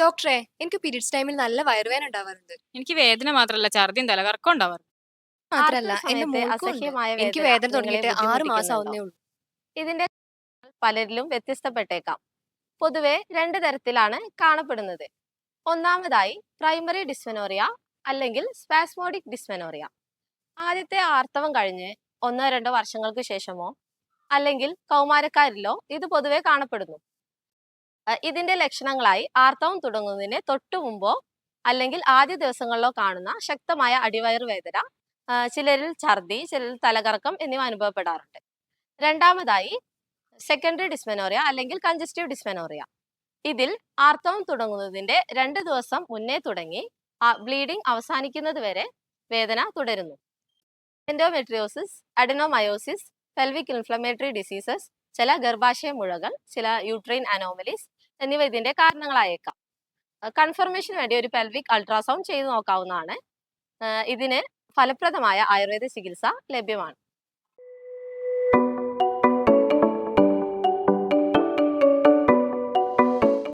ഡോക്ടറെ എനിക്ക് പീരീഡ്സ് ടൈമിൽ നല്ല വയറുവേദന ഉണ്ടാവാറുണ്ട്. എനിക്ക് വേദന മാത്രമല്ല ഛർദിയും തലകറക്കം ഉണ്ടാവാറുണ്ട്. മാത്രല്ല എന്റെ മോൾക്കും ഉണ്ട്. അസഹ്യമായ എനിക്ക് വേദന വേദന നിങ്ങളെ തുടങ്ങിയിട്ട് ആറ് മാസം ആവുന്നേ ഉള്ളൂ ഇതിന്റെ പലരിലും വ്യത്യസ്തപ്പെട്ടേക്കാം. പൊതുവെ രണ്ട് തരത്തിലാണ് കാണപ്പെടുന്നത്. ഒന്നാമതായി പ്രൈമറി ഡിസ്മെനോറിയ അല്ലെങ്കിൽ സ്പാസ്മോഡിക് ഡിസ്മെനോറിയ. ആദ്യത്തെ ആർത്തവം കഴിഞ്ഞ് ഒന്നോ രണ്ടോ വർഷങ്ങൾക്ക് ശേഷമോ അല്ലെങ്കിൽ കൗമാരക്കാരിലോ ഇത് പൊതുവെ കാണപ്പെടുന്നു. ഇതിന്റെ ലക്ഷണങ്ങളായി ആർത്തവം തുടങ്ങുന്നതിന് തൊട്ടു മുമ്പോ അല്ലെങ്കിൽ ആദ്യ ദിവസങ്ങളിലോ കാണുന്ന ശക്തമായ അടിവയർ വേദന ചിലരിൽ ഛർദി ചിലരിൽ തലകറക്കം എന്നിവ അനുഭവപ്പെടാറുണ്ട്. രണ്ടാമതായി സെക്കൻഡറി ഡിസ്മെനോറിയ അല്ലെങ്കിൽ കഞ്ചസ്റ്റീവ് ഡിസ്മെനോറിയ ഇതിൽ ആർത്തവം തുടങ്ങുന്നതിന്റെ രണ്ട് ദിവസം മുന്നേ തുടങ്ങി ബ്ലീഡിംഗ് അവസാനിക്കുന്നത് വരെ വേദന തുടരുന്നു. Endometriosis adenomyosis pelvic inflammatory diseases ചില ഗർഭാശയ മുഴകൾ ചില യൂട്രൈൻ അനോമലീസ് എന്നിവ ഇതിന്റെ കാരണങ്ങളായേക്കാം. കൺഫർമേഷന് വേണ്ടി ഒരു പെൽവിക് അൾട്രാസൗണ്ട് ചെയ്തു നോക്കാവുന്നതാണ്. ഇതിന് ഫലപ്രദമായ ആയുർവേദ ചികിത്സ ലഭ്യമാണ്.